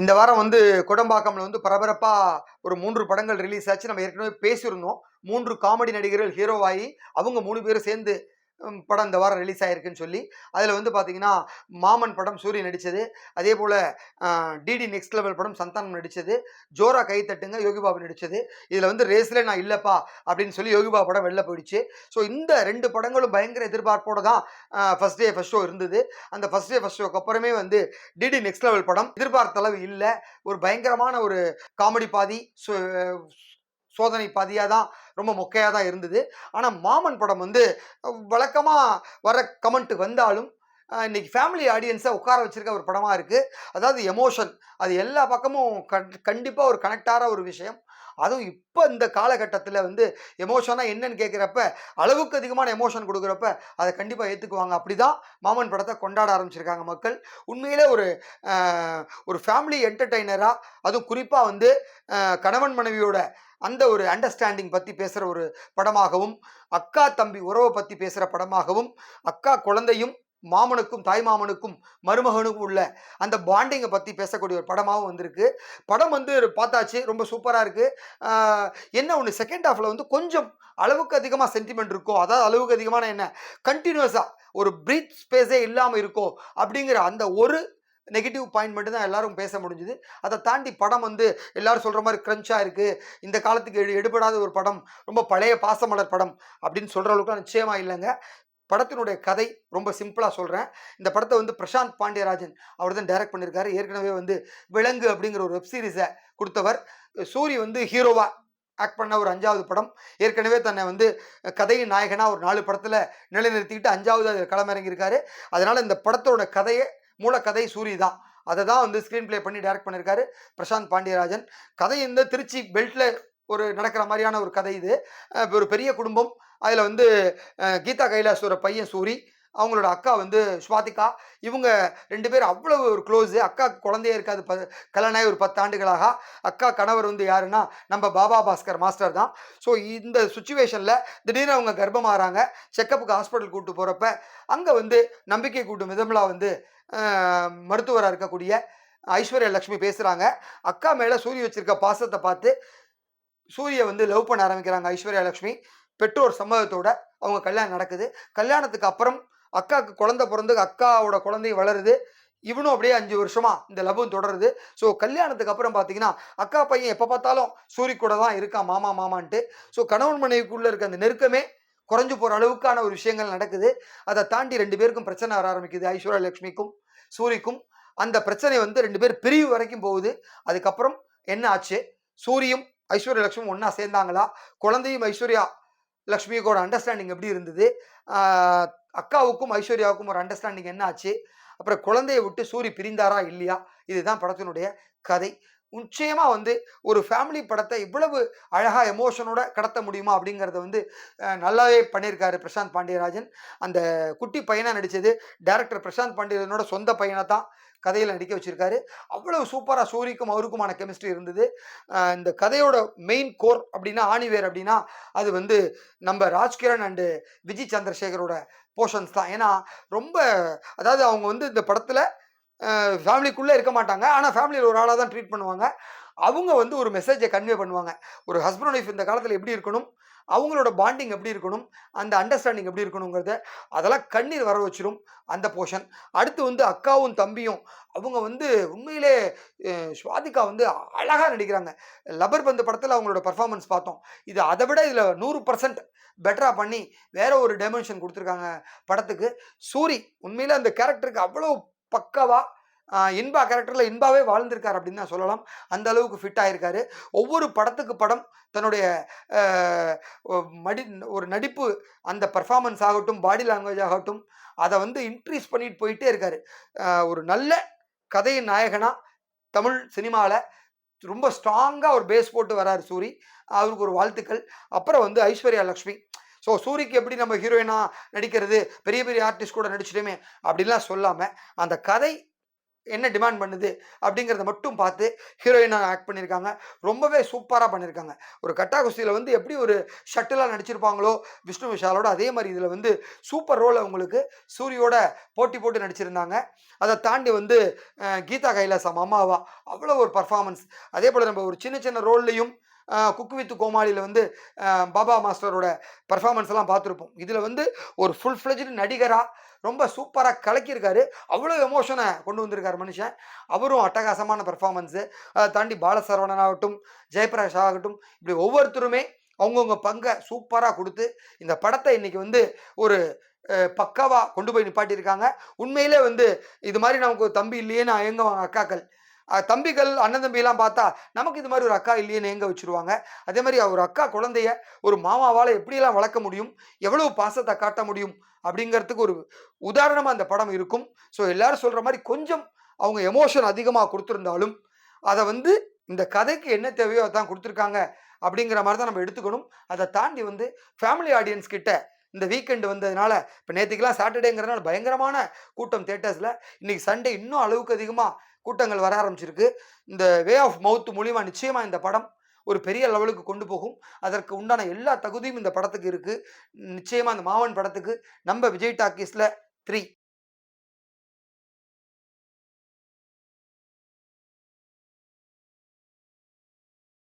இந்த வாரம் வந்து குடம்பாக்கம்ல வந்து பரபரப்பாக ஒரு மூன்று படங்கள் ரிலீஸ் ஆச்சு. நம்ம ஏற்கனவே பேசியிருந்தோம். மூன்று காமெடி நடிகர்கள் ஹீரோவாகி அவங்க மூணு பேரும் சேர்ந்து படம் இந்த வாரம் ரிலீஸ் ஆயிருக்குன்னு சொல்லி அதில் வந்து பார்த்தீங்கன்னா மாமன் படம் சூரிய நடித்தது அதே போல் டிடி நெக்ஸ்ட் லெவல் படம் சந்தானம் நடித்தது ஜோரா கை தட்டுங்க யோகி பாபு நடித்தது இதில் வந்து ரேஸில் நான் இல்லைப்பா அப்படின்னு சொல்லி யோகி பாபு படம் வெளில போயிடுச்சு. ஸோ இந்த ரெண்டு படங்களும் பயங்கர எதிர்பார்ப்போட தான் ஃபர்ஸ்ட் டே ஃபர்ஸ்ட் ஷோ இருந்தது. அந்த ஃபர்ஸ்ட் டே ஃபஸ்ட் ஷோக்கு அப்புறமே வந்து டிடி நெக்ஸ்ட் லெவல் படம் எதிர்பார்த்த அளவு இல்லை. ஒரு பயங்கரமான ஒரு காமெடி பாதி சோதனை பாதியாக தான் ரொம்ப மொக்கையாக தான் இருந்தது. ஆனால் மாமன் படம் வந்து வழக்கமாக வர கமெண்ட் வந்தாலும் இன்றைக்கி இன்னைக்கு ஃபேமிலி ஆடியன்ஸை உட்கார வச்சிருக்க ஒரு படமாக இருக்குது அதாவது எமோஷன் அது எல்லா பக்கமும் கண் கண்டிப்பாக ஒரு கனெக்டான ஒரு விஷயம். அதுவும் இப்போ இந்த காலகட்டத்தில் வந்து எமோஷனாக என்னன்னு கேட்குறப்ப அளவுக்கு அதிகமான எமோஷன் கொடுக்குறப்ப அதை கண்டிப்பாக ஏற்றுக்குவாங்க அப்படி தான் மாமன் படத்தை கொண்டாட ஆரம்பிச்சிருக்காங்க மக்கள். உண்மையிலே ஒரு ஒரு ஃபேமிலி என்டர்டெய்னராக அதுவும் குறிப்பாக வந்து கணவன் மனைவியோட அந்த ஒரு அண்டர்ஸ்டாண்டிங் பற்றி பேசுகிற ஒரு படமாகவும் அக்கா தம்பி உறவை பற்றி பேசுகிற படமாகவும் அக்கா குழந்தையும் மாமனுக்கும் தாய் மாமனுக்கும் மருமகனுக்கும் உள்ள அந்த பாண்டிங்கை பற்றி பேசக்கூடிய ஒரு படமாகவும் வந்திருக்கு. படம் வந்து பார்த்தாச்சு ரொம்ப சூப்பராக இருக்குது என்ன ஒன்று செகண்ட் ஹாஃபில் வந்து கொஞ்சம் அளவுக்கு அதிகமாக சென்டிமெண்ட் இருக்கோ அதாவது அளவுக்கு அதிகமான என்ன கண்டினியூஸாக ஒரு பிரீத் ஸ்பேஸே இல்லாமல் இருக்கோ அப்படிங்கிற அந்த ஒரு நெகட்டிவ் பாயிண்ட் மட்டும் தான் எல்லாரும் பேச முடிஞ்சுது. அதை தாண்டி படம் வந்து எல்லாரும் சொல்கிற மாதிரி க்ரன்ச்சாக இருக்குது இந்த காலத்துக்கு எடு எடுபடாத ஒரு படம் ரொம்ப பழைய பாசமலர் படம் அப்படின்னு சொல்கிற அளவுக்கு நிச்சயமாக இல்லைங்க. படத்தினுடைய கதை ரொம்ப சிம்பிளாக சொல்கிறேன் இந்த படத்தை வந்து பிரசாந்த் பாண்டியராஜன் அவர் தான் டைரக்ட் பண்ணியிருக்காரு ஏற்கனவே வந்து விலங்கு அப்படிங்கிற ஒரு வெப்சீரிஸை கொடுத்தவர். சூரி வந்து ஹீரோவாக ஆக்ட் பண்ண ஒரு அஞ்சாவது படம். ஏற்கனவே தன்னை வந்து கதையின் நாயகனாக ஒரு நாலு படத்தில் நிலைநிறுத்திக்கிட்டு அஞ்சாவது அதில் களமிறங்கியிருக்காரு. அதனால் இந்த படத்தோட கதையை மூலக்கதை சூரி தான். அதை தான் வந்து ஸ்க்ரீன் ப்ளே பண்ணி டைரக்ட் பண்ணியிருக்காரு பிரசாந்த் பாண்டியராஜன். கதை இந்த திருச்சி பெல்ட்டில் ஒரு நடக்கிற மாதிரியான ஒரு கதை இது. ஒரு பெரிய குடும்பம். அதில் வந்து கீதா கைலாசோட பையன் சூரி அவங்களோட அக்கா வந்து ஸ்வாதிகா இவங்க ரெண்டு பேரும் அவ்வளவு ஒரு க்ளோஸு அக்கா குழந்தையே இருக்காது. ப கல்யாணம் ஒரு பத்து ஆண்டுகளாக. அக்கா கணவர் வந்து யாருன்னா நம்ம பாபா பாஸ்கர் மாஸ்டர் தான். ஸோ இந்த சுச்சுவேஷனில் திடீர்னு அவங்க கர்ப்பமாகறாங்க. செக்கப்புக்கு ஹாஸ்பிட்டல் கூப்பிட்டு போகிறப்ப அங்கே வந்து நம்பிக்கை கூட்டும் விதம்லா வந்து மருத்துவராக இருக்கக்கூடிய ஐஸ்வர்யா லக்ஷ்மி பேசுகிறாங்க அக்கா மேலே சூரிய வச்சுருக்க பாசத்தை பார்த்து சூரிய வந்து லவ் பண்ண ஆரம்பிக்கிறாங்க ஐஸ்வர்யா லக்ஷ்மி. பெற்றோர் சம்மதத்தோட அவங்க கல்யாணம் நடக்குது. கல்யாணத்துக்கு அப்புறம் அக்காவுக்கு குழந்தை பிறந்து அக்காவோட குழந்தை வளருது. இவனும் அப்படியே அஞ்சு வருஷமா இந்த லவ்வும் தொடருது. ஸோ கல்யாணத்துக்கு அப்புறம் பார்த்தீங்கன்னா அக்கா பையன் எப்போ பார்த்தாலும் சூரி கூட தான் இருக்கான் மாமா மாமான்ட்டு. ஸோ கணவன் மனைவிக்குள்ளே இருக்க அந்த நெருக்கமே குறைஞ்சு போகிற அளவுக்கான ஒரு விஷயங்கள் நடக்குது. அதை தாண்டி ரெண்டு பேருக்கும் பிரச்சனை வர ஆரம்பிக்குது. ஐஸ்வர்யா லட்சுமிக்கும் சூரிக்கும். அந்த பிரச்சனை வந்து ரெண்டு பேர் பிரிவு வரைக்கும் போகுது. அதுக்கப்புறம் என்ன ஆச்சு? சூரியும் ஐஸ்வர்யா லட்சுமி ஒன்றா சேர்ந்தாங்களா? குழந்தையும் ஐஸ்வர்யா லக்ஷ்மிக்கோட அண்டர்ஸ்டாண்டிங் எப்படி இருந்தது? அக்காவுக்கும் ஐஸ்வர்யாவுக்கும் ஒரு அண்டர்ஸ்டாண்டிங் என்ன ஆச்சு அப்புறம் குழந்தையை விட்டு சூரி பிரிந்தாரா இல்லையா? இதுதான் படத்தினுடைய கதை. நிச்சயமாக வந்து ஒரு ஃபேமிலி படத்தை இவ்வளவு அழகாக எமோஷனோட கடத்த முடியுமா அப்படிங்கிறத வந்து நல்லாவே பண்ணியிருக்காரு பிரசாந்த் பாண்டியராஜன். அந்த குட்டி பையனாக நடித்தது டேரக்டர் பிரசாந்த் பாண்டியராஜனோட சொந்த பையனை தான் கதையில் நடிக்க வச்சுருக்காரு. அவ்வளவு சூப்பராக சூரிக்கும் அவருக்குமான கெமிஸ்ட்ரி இருந்தது. இந்த கதையோட மெயின் கோர் அப்படின்னா ஆணிவேர் அப்படின்னா அது வந்து நம்ம ராஜ்கிரண் அண்டு விஜய் சந்திரசேகரோட போர்ஷன்ஸ் தான். ஏன்னா ரொம்ப அதாவது அவங்க வந்து இந்த படத்தில் ஃபேமிலிக்குள்ளே இருக்க மாட்டாங்க. ஆனால் ஃபேமிலியில் ஒரு ஆளாக தான் ட்ரீட் பண்ணுவாங்க. அவங்க வந்து ஒரு மெசேஜை கன்வே பண்ணுவாங்க. ஒரு ஹஸ்பண்ட் ஒய்ஃப் இந்த காலத்தில் எப்படி இருக்கணும்? அவங்களோட பாண்டிங் எப்படி இருக்கணும்? அந்த அண்டர்ஸ்டாண்டிங் எப்படி இருக்கணுங்கிறத அதெல்லாம் கண்ணீர் வர வச்சிடும் அந்த போர்ஷன் அடுத்து வந்து அக்காவும் தம்பியும் அவங்க வந்து உண்மையிலே ஸ்வாதிகா வந்து அழகாக நடிக்கிறாங்க. லபர் பந்து படத்தில் அவங்களோட பர்ஃபார்மன்ஸ் பார்த்தோம். இது அதை விட இதில் நூறு பர்சன்ட் பெட்டராக பண்ணி வேற ஒரு டைமென்ஷன் கொடுத்துருக்காங்க படத்துக்கு. சூரி உண்மையிலே அந்த கேரக்டருக்கு அவ்வளோ பக்கவாக இன்பா கேரக்டரில் இன்பாவே வாழ்ந்திருக்கார் அப்படின்னு தான் சொல்லலாம். அந்த அளவுக்கு ஃபிட் ஆகிருக்காரு ஒவ்வொரு படத்துக்கு படம் தன்னுடைய மடி ஒரு நடிப்பு அந்த பர்ஃபார்மன்ஸ் ஆகட்டும் பாடி லாங்குவேஜ் ஆகட்டும் அதை வந்து இன்க்ரீஸ் பண்ணிட்டு போயிட்டே இருக்கார். ஒரு நல்ல கதையின் நாயகனாக தமிழ் சினிமாவில் ரொம்ப ஸ்ட்ராங்காக ஒரு பேஸ் போட்டு வராரு சூரி. அவருக்கு ஒரு வாழ்த்துக்கள். அப்புறம் வந்து ஐஸ்வர்யா லக்ஷ்மி. ஸோ சூரிக்கு எப்படி நம்ம ஹீரோயினாக நடிக்கிறது? பெரிய பெரிய ஆர்டிஸ்ட் கூட நடிச்சிட்டோமே அப்படின்லாம் சொல்லாமல் அந்த கதை என்ன டிமாண்ட் பண்ணுது அப்படிங்கிறத மட்டும் பார்த்து ஹீரோயினாக ஆக்ட் பண்ணியிருக்காங்க. ரொம்பவே சூப்பராக பண்ணியிருக்காங்க. ஒரு கட்டா குஸ்தியில் வந்து எப்படி ஒரு ஷட்டிலாக நடிச்சிருப்பாங்களோ விஷ்ணு விஷாலோட அதே மாதிரி இதில் வந்து சூப்பர் ரோல் அவங்களுக்கு சூரியோட போட்டி போட்டு நடிச்சிருந்தாங்க. அதை தாண்டி வந்து கீதா கைலாசம் அம்மாவா அவ்வளோ ஒரு பர்ஃபார்மன்ஸ் அதே போல் நம்ம ஒரு சின்ன சின்ன ரோல்லையும் குக்கு வித் கோமாளியில் வந்து பாபா மாஸ்டரோட பர்ஃபார்மன்ஸ் எல்லாம் பார்த்துருப்போம். இதில் வந்து ஒரு ஃபுல் ஃப்ளெஜ்டு நடிகராக ரொம்ப சூப்பராக கலக்கியிருக்காரு. அவ்வளோ எமோஷனை கொண்டு வந்திருக்காரு மனுஷன். அவரும் அட்டகாசமான பர்ஃபார்மன்ஸு அதை தாண்டி பாலசரவணன் ஆகட்டும் ஜெயபிரகாஷ் ஆகட்டும் இப்படி ஒவ்வொருத்தருமே அவங்கவுங்க பங்கை சூப்பராக கொடுத்து இந்த படத்தை இன்றைக்கி வந்து ஒரு பக்காவாக கொண்டு போய் நிப்பாட்டியிருக்காங்க. உண்மையிலே வந்து இது மாதிரி நமக்கு ஒரு தம்பி இல்லையேன்னு ஏங்குவாங்க அக்காக்கள் தம்பிகள் அண்ணன் தம்பிலாம் பார்த்தா நமக்கு இது மாதிரி ஒரு அக்கா இல்லையேன்னு ஏங்க வச்சுருவாங்க. அதே மாதிரி ஒரு அக்கா குழந்தைய ஒரு மாமாவால் எப்படியெல்லாம் வளர்க்க முடியும் எவ்வளவு பாசத்தை காட்ட முடியும் அப்படிங்கிறதுக்கு ஒரு உதாரணமாக அந்த படம் இருக்கும். ஸோ எல்லாரும் சொல்கிற மாதிரி கொஞ்சம் அவங்க எமோஷன் அதிகமாக கொடுத்துருந்தாலும் அதை வந்து இந்த கதைக்கு என்ன தேவையோ அதான் கொடுத்துருக்காங்க அப்படிங்கிற மாதிரி தான் நம்ம எடுத்துக்கணும். அதை தாண்டி வந்து ஃபேமிலி ஆடியன்ஸ் கிட்ட இந்த வீக்கெண்டு வந்ததுனால இப்போ நேற்றுக்கெல்லாம் சாட்டர்டேங்கிறதுனால பயங்கரமான கூட்டம் தேட்டர்ஸில் இன்றைக்கி சண்டே இன்னும் அளவுக்கு அதிகமாக கூட்டங்கள் வர ஆரம்பிச்சிருக்கு. இந்த வே ஆஃப் மவுத் மூலிமா நிச்சயமாக இந்த படம் ஒரு பெரிய லெவலுக்கு கொண்டு போகும். அதற்கு உண்டான எல்லா தகுதியும் இந்த படத்துக்கு இருக்குது நிச்சயமாக அந்த மாவன் படத்துக்கு நம்ம விஜய் டாக்கீஸில் த்ரீ